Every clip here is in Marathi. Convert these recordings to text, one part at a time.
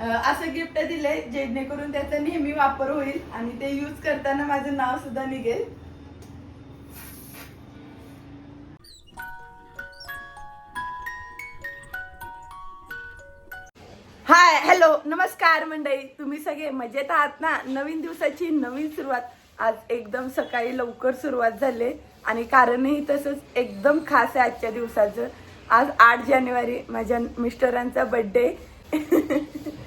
असं गिफ्ट दिलंय जेणेकरून त्याचा नेहमी वापर होईल आणि ते यूज करताना माझं नाव सुद्धा निघेल. हाय हॅलो नमस्कार मंडळी. तुम्ही सगळे मजेत आहात ना? नवीन दिवसाची नवीन सुरुवात. आज एकदम सकाळी लवकर सुरुवात झाली आणि कारणही तसंच एकदम खास आहे आजच्या दिवसाचं. आज आठ जानेवारी माझ्या मिस्टरांचा birthday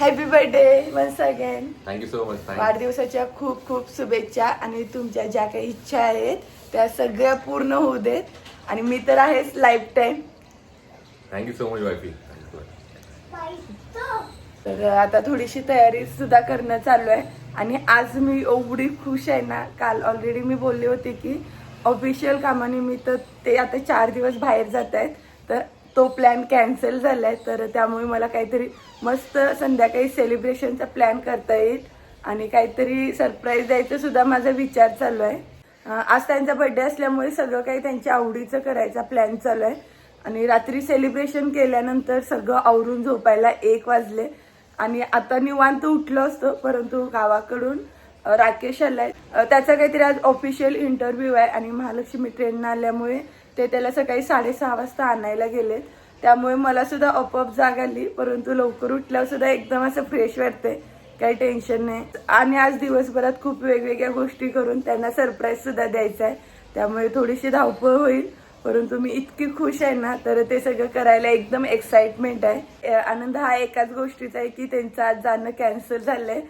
happy birthday once again thank you so much वाढदिवसाच्या खूप खूप शुभेच्छा आणि तुमच्या ज्या काही इच्छा आहेत त्या सगळ्या पूर्ण होऊ देत. आणि मी तर आहेच life time thank you so much wifey तर आता थोडीशी तयारी सुद्धा करणं चालू आहे. आणि आज मी एवढी खुश आहे ना काल ऑलरेडी मी बोलले होते की ऑफिशियल कामानिमित्त ते आता चार दिवस बाहेर जात आहेत तर तो प्लॅन कॅन्सल झालाय तर त्यामुळे मला काहीतरी मस्त संध्याकाळी सेलिब्रेशनचा प्लॅन करता येईल. आणि काहीतरी सरप्राईज द्यायचं सुद्धा माझा विचार चालू आहे. आज त्यांचा बर्थडे असल्यामुळे सगळं काही त्यांच्या आवडीचं करायचा प्लॅन चालू आहे. आणि रात्री सेलिब्रेशन केल्यानंतर सगळं आवरून झोपायला एक वाजले. आणि आता निवांत उठलो असतो परंतु गावाकडून राकेश आलाय. त्याचा काहीतरी आज ऑफिशियल इंटरव्ह्यू आहे आणि महालक्ष्मी ट्रेननं आल्यामुळे ते त्याला सकाळी साडेसहा वाजता आणायला गेले त्यामुळे मला सुद्धा आपोआप जाग आली परंतु लवकर उठल्यावर सुद्धा एकदम असं फ्रेश वाटते काही टेन्शन नाही. आणि आज दिवसभरात खूप वेगवेगळ्या गोष्टी करून त्यांना सरप्राईज सुद्धा द्यायचा आहे. त्यामुळे थोडीशी धावपळ होईल. परंतु मी इतकी खुश आहे ना तर ते सगळं करायला एकदम एक्साइटमेंट आहे. आनंद हा एकाच गोष्टीचा आहे की त्यांचं आज जाणं कॅन्सल झालंय.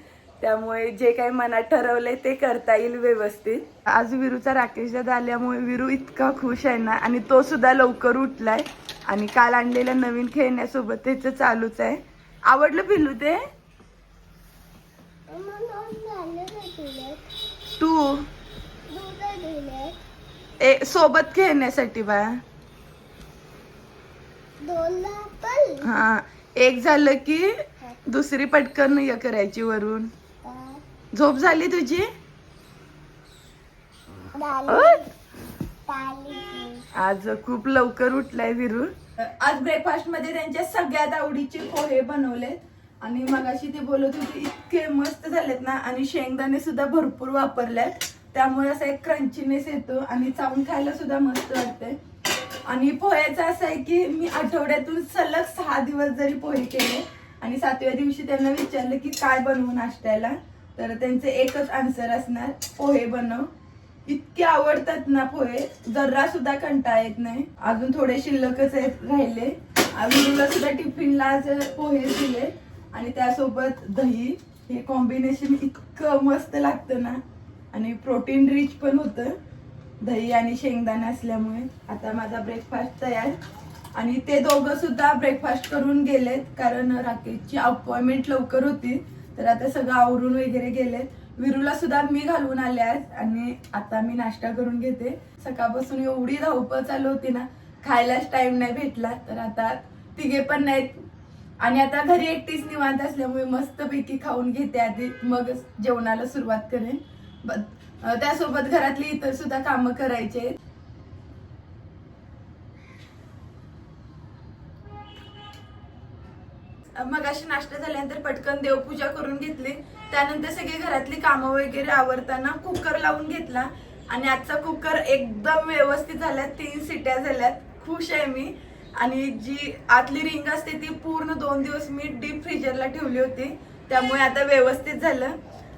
त्यामुळे जे काही मनात ठरवलंय ते करता येईल व्यवस्थित. आज विरूचा राकेश दादा आल्यामुळे विरू इतका खुश आहे ना आणि तो सुद्धा लवकर उठलाय. आणि काल आणलेल्या नवीन खेळण्यासोबत त्याचं चालूच आहे. आवडलं पिल्लू ते? तू? ए सोबत खेळण्यासाठी बा हा एक झालं की दुसरी पटकन हे करायची वरून. झोप झाली तुझी. आज खूप लवकर उठलाय विरू. आज ब्रेकफास्टमध्ये त्यांच्या सगळ्यात आवडीचे पोहे बनवलेत. आणि मगाशी ते बोलत होते इतके मस्त झालेत ना आणि शेंगदाणे सुद्धा भरपूर वापरल्यात. त्यामुळे असा एक क्रंचीनेस येतो आणि चावून खायला सुद्धा मस्त वाटतंय. आणि पोह्याचं असं आहे की मी आठवड्यातून सलग सहा दिवस जरी पोहे केले आणि सातव्या दिवशी त्यांना विचारलं की काय बनवू नाश्त्याला तर त्यांचं एकच आन्सर असणार पोहे बनव. इतके आवडतात ना पोहे जरा सुद्धा कंटाळा येत नाही. अजून थोडे शिल्लकच आहेत राहिले. अजून सुद्धा टिफिनला आज पोहे दिले. आणि त्यासोबत दही. हे कॉम्बिनेशन इतकं मस्त लागतं ना. आणि प्रोटीन रिच पण होतं. दही आणि शेंगदाणे असल्यामुळे. आता माझा ब्रेकफास्ट तयार. आणि ते दोघं सुद्धा ब्रेकफास्ट करून गेलेत. कारण राकेशची अपॉइंटमेंट लवकर होती. तर आता सगळं आवरून वगैरे गेलेत. विरूला सुद्धा मी घालून आले आहेत आणि आता मी नाश्ता करून घेते. सकाळपासून एवढी धावपळ चालू होती ना खायलाच टाइम नाही भेटला. तर आता तिघे पण नाहीत. आणि आता घरी एकटीच निवांत असल्यामुळे मस्तपैकी खाऊन घेते आधी मग जेवणाला सुरुवात करेन. त्यासोबत घरातली इतर सुद्धा कामं करायचे मग अशी नाश्ता झाल्यानंतर पटकन देवपूजा करून घेतली. त्यानंतर सगळी घरातली कामं वगैरे आवरताना कुकर लावून घेतला. आणि आजचा कुकर एकदम व्यवस्थित झाला. तीन सिट्या झाल्यात. खुश आहे मी. आणि जी आतली रिंग असते ती पूर्ण दोन दिवस मी डीप फ्रीजरला ठेवली होती. त्यामुळे आता व्यवस्थित झालं.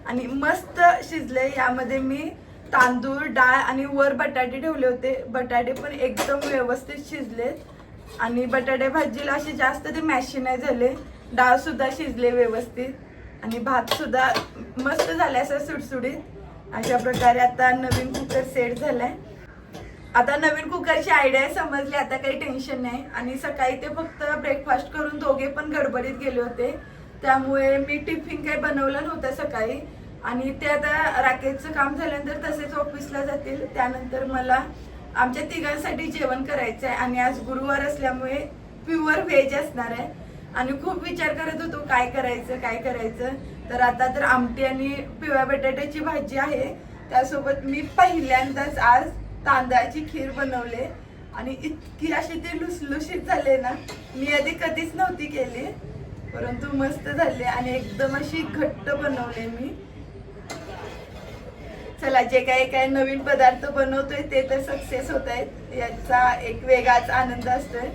आणि मस्त शिजले यामध्ये मी तांदूळ डाळ आणि वर बटाटे ठेवले होते. बटाटे पण एकदम व्यवस्थित शिजलेत. आणि बटाटे भाजीला असे जास्त ते मॅशी नाही झाले. डाळ सुद्धा शिजले व्यवस्थित. आणि भात सुद्धा मस्त झाले असं सुटसुडीत अशा प्रकारे आता नवीन कुकर सेट झालाय. आता नवीन कुकरची आयडिया समजली आता काही टेन्शन नाही. आणि सकाळी ते फक्त ब्रेकफास्ट करून दोघे पण गडबडीत गेले होते. त्यामुळे मी टिफिन काही बनवलं नव्हतं सकाळी. आणि ते आता राकेशचं काम झाल्यानंतर तसेच ऑफिसला जातील. त्यानंतर मला आमच्या तिघांसाठी जेवण करायचं आहे आणि आज गुरुवार असल्यामुळे प्युअर व्हेज असणार आहे. आणि खूप विचार करत होतो काय करायचं काय करायचं? तर आता तर आमटी आणि पिवळ्या बटाट्याची भाजी आहे. त्यासोबत मी पहिल्यांदाच आज तांदळाची खीर बनवले. आणि इतकी अशी ती लुसलुशीत झाले ना मी आधी कधीच नव्हती केली. परंतु मस्त झाले आणि एकदम अशी घट्ट बनवले मी. चला जे काही काय नवीन पदार्थ बनवतोय ते तर सक्सेस होत आहेत. याचा एक वेगळाच आनंद असतोय.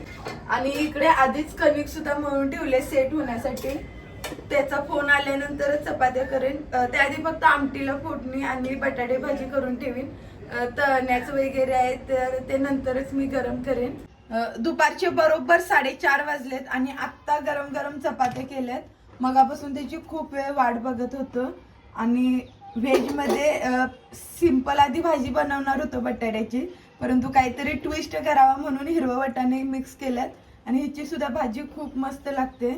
आणि इकडे आधीच कणिक सुद्धा मळून ठेवले सेट होण्यासाठी. त्याचा फोन आल्यानंतरच चपात्या करेन. त्याआधी फक्त आमटीला फोडणी आणि बटाटे भाजी करून ठेवीन. तळण्याचं वगैरे आहे तर ते नंतरच मी गरम करेन. दुपारचे बरोबर साडेचार वाजलेत आणि आत्ता गरम गरम चपात्या केल्यात. मगापासून त्याची खूप वेळ वाट बघत होतो. आणि व्हेजमध्ये सिंपल आधी भाजी बनवणार होतो बटाट्याची परंतु काहीतरी ट्विस्ट करावा म्हणून हिरवं वाटाणे मिक्स केल्यात आणि ह्याची सुद्धा भाजी खूप मस्त लागते.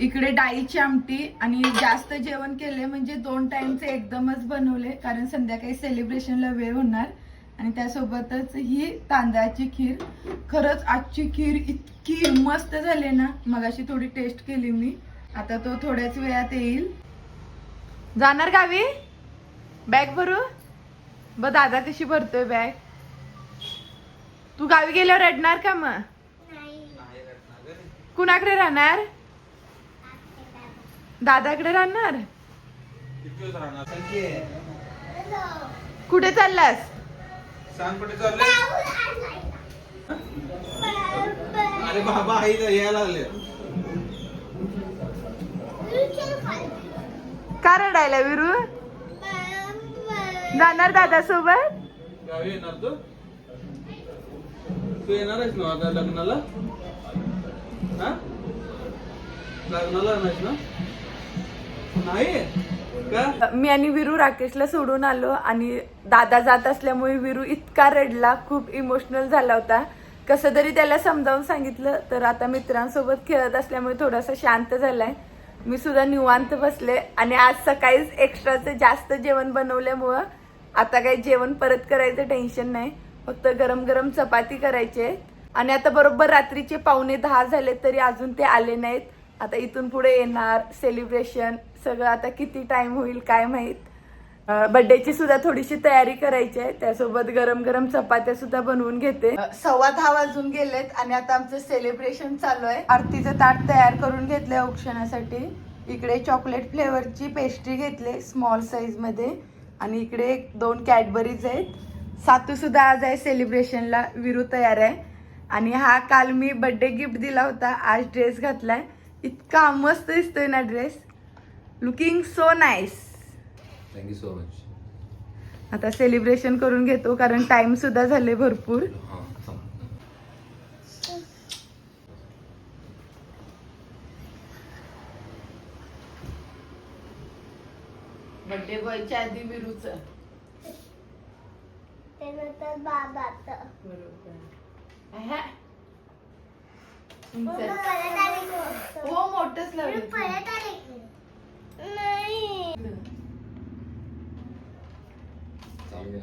इकडे डाळीची आमटी आणि जास्त जेवण केले म्हणजे दोन टाइमचे एकदमच बनवले कारण संध्याकाळी सेलिब्रेशनला वेळ होणार. आणि त्यासोबतच ही तांदळाची खीर. खरंच आजची खीर इतकी मस्त झाली ना मगाशी थोडी टेस्ट केली मी. आता तो थोड्याच वेळात येईल. जाणार गावी? बॅग भरू? ब दादा कशी भरतोय बॅग तू गावी गेल्यावर रडणार का मग? कुणाकडे राहणार? दादाकडे राहणार? कुठे चाललास? सांग कुठे चालले अरे बाबा आई तर यायला लागले. का रडायला विरू? जाणार दादा सोबत? गावी येणार तू? तू येणार आहेस ना आता लग्नाला? हा? लग्नाला येणार ना? नाही? का? मी आणि विरू राकेशला सोडून आलो आणि दादा जात असल्यामुळे विरू इतका रडला खूप इमोशनल झाला होता. कसं तरी त्याला समजावून सांगितलं तर आता मित्रांसोबत खेळत असल्यामुळे थोडासा शांत झालाय. मी सुद्धा निवांत बसले आणि आज सकाळीच एक्स्ट्राचं जास्त जेवण बनवल्यामुळं आता काही जेवण परत करायचं टेन्शन नाही. फक्त गरम गरम चपाती करायचे आणि आता बरोबर रात्रीचे पावणे दहा झाले तरी अजून ते आले नाहीत. आता इथून पुढे येणार सेलिब्रेशन सगळं आता किती टाईम होईल काय माहीत. बर्थडेची सुद्धा थोडीशी तयारी करायची आहे. त्यासोबत गरम गरम चपात्या सुद्धा बनवून घेते. सव्वा दहा वाजून गेलेत आणि आता आमचं सेलिब्रेशन चालू आहे. आरतीचं ताट तयार करून घेतलंय औक्षणासाठी. इकडे चॉकलेट फ्लेवरची पेस्ट्री घेतली स्मॉल साईजमध्ये. आणि इकडे एक दोन कॅडबरीज आहेत. सातू सुद्धा आज आहे सेलिब्रेशनला विरू तयार आहे. आणि हा काल मी बर्थडे गिफ्ट दिला होता. आज ड्रेस घातलाय. इतका मस्त दिसतोय ना dress looking so nice thank you so much आता सेलिब्रेशन करून घेतो कारण टाइम सुद्धा झाले भरपूर. हां बर्थडे बॉयच्या आधी विरूच. त्यानंतर बाबाचं. बरोबर. हो मोठच नाही. चालू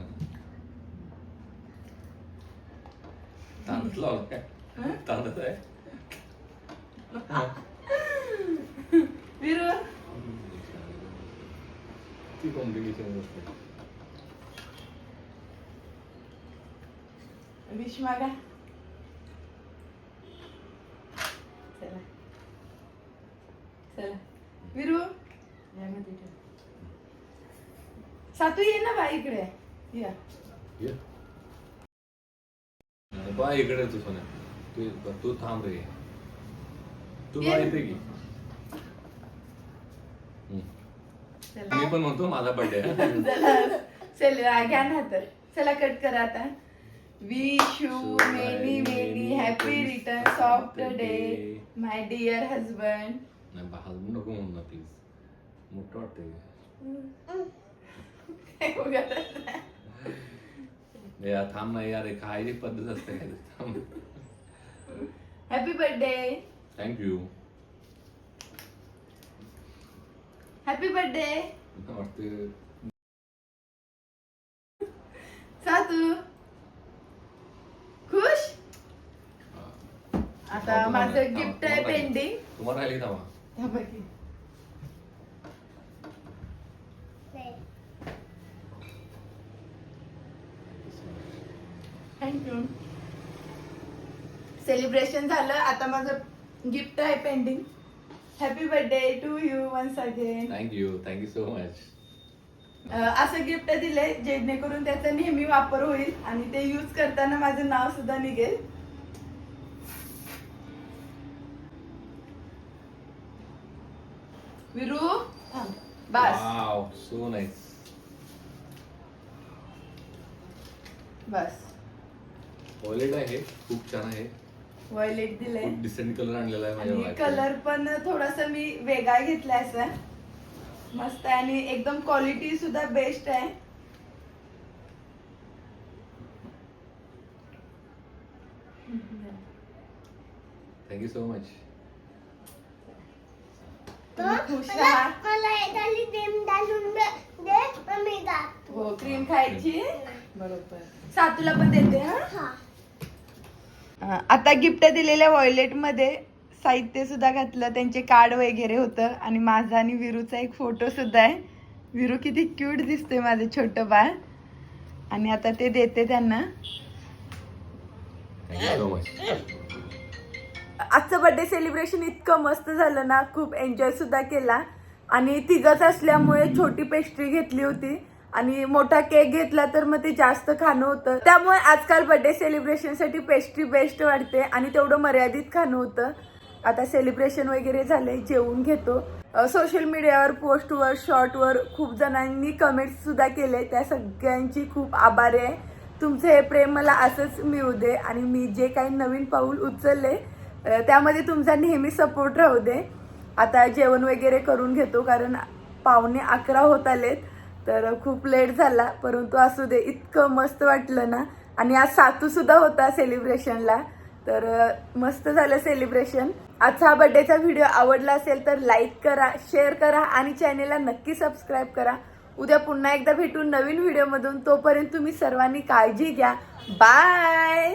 तांदूळ लावलं काय हं? तांदूळ आहे विरू ती कॉम्प्लिकेशन गोष्ट आहे. विश मागा चला चला विरू. सातू ये ना बा इकडे या ये. बा इकडे तू सोन्या. तू तू थांब रे. तू बा ये. की. चला. मी पण म्हणतो माझा बर्थडे चला चल घ्या ना तर चला कट करा आता. Wish you many many happy returns of the day my dear husband नाही बा नको म्हणून ना प्लीज मोठं वाटतंय. यार थांब ना यार एक खायची पद्धत असते काय थांब. Happy birthday thank you happy birthday वाटतं सातू. खुश? आता माझं गिफ्ट आहे पेंडिंग तुम्हाला राहिली थांबा? थांबा की. सेलिब्रेशन झालं. आता माझं गिफ्ट आहे pending happy birthday to you once again thank you thank you so much असं गिफ्ट दिलंय जेणेकरून त्याचा नेहमी वापर होईल आणि ते यूज करताना माझं नाव सुद्धा निघेल. विरू. बस. वाव सो नाईस बस. वॉलेट आहे खूप छान आहे. वॉयलेट दिलंय. खूप डिसेंट कलर आणलेला आहे माझ्या आणि कलर पण थोडासा मी वेगळा घेतलाय असं. मस्त आहे आणि एकदम क्वालिटी सुद्धा बेस्ट आहे. थँक्यू सो मच तुम्ही खुश राहा. हो क्रीम खायची? बरोबर. सातूला पण देते हा? हा. आता गिफ्ट दिलेल्या वॉयलेटमध्ये साहित्य सुद्धा घातलं त्यांचे कार्ड वगैरे होतं आणि माझा आणि विरूचा एक फोटो सुद्धा आहे. विरू किती क्यूट दिसते माझं छोटं बाळ. आणि आता ते देते त्यांना. आजचं बर्थडे सेलिब्रेशन इतकं मस्त झालं ना खूप एन्जॉय सुद्धा केला. आणि तिघच असल्यामुळे छोटी पेस्ट्री घेतली होती. आणि मोठा केक घेतला तर मग ते जास्त खाणं होतं. त्यामुळे आजकाल बर्थडे सेलिब्रेशनसाठी पेस्ट्री बेस्ट वाटते आणि तेवढं मर्यादित खाणं होतं. आता सेलिब्रेशन वगैरे झाले जेवून घेतो. सोशल मीडियावर पोस्टवर शॉर्टवर खूप जणांनी कमेंट्स सुद्धा केले त्या सगळ्यांची खूप आभारी आहे. तुमचं हे प्रेम मला असंच मिळू दे आणि मी जे काही नवीन पाऊल उचलले त्यामध्ये तुमचा नेहमी सपोर्ट राहू दे. आता जेवण वगैरे करून घेतो कारण पाहुणे अकरा होत आलेत. तर खूप लेट झाला परंतु असू दे इतकं मस्त वाटलं ना. आणि आज सातू सुद्धा होता सेलिब्रेशनला तर मस्त झालं सेलिब्रेशन आजचा हा बर्थडेचा व्हिडिओ आवडला असेल तर लाईक करा शेअर करा आणि चॅनेलला नक्की सबस्क्राईब करा. उद्या पुन्हा एकदा भेटू नवीन व्हिडिओमधून तोपर्यंत तुम्ही सर्वांनी काळजी घ्या. बाय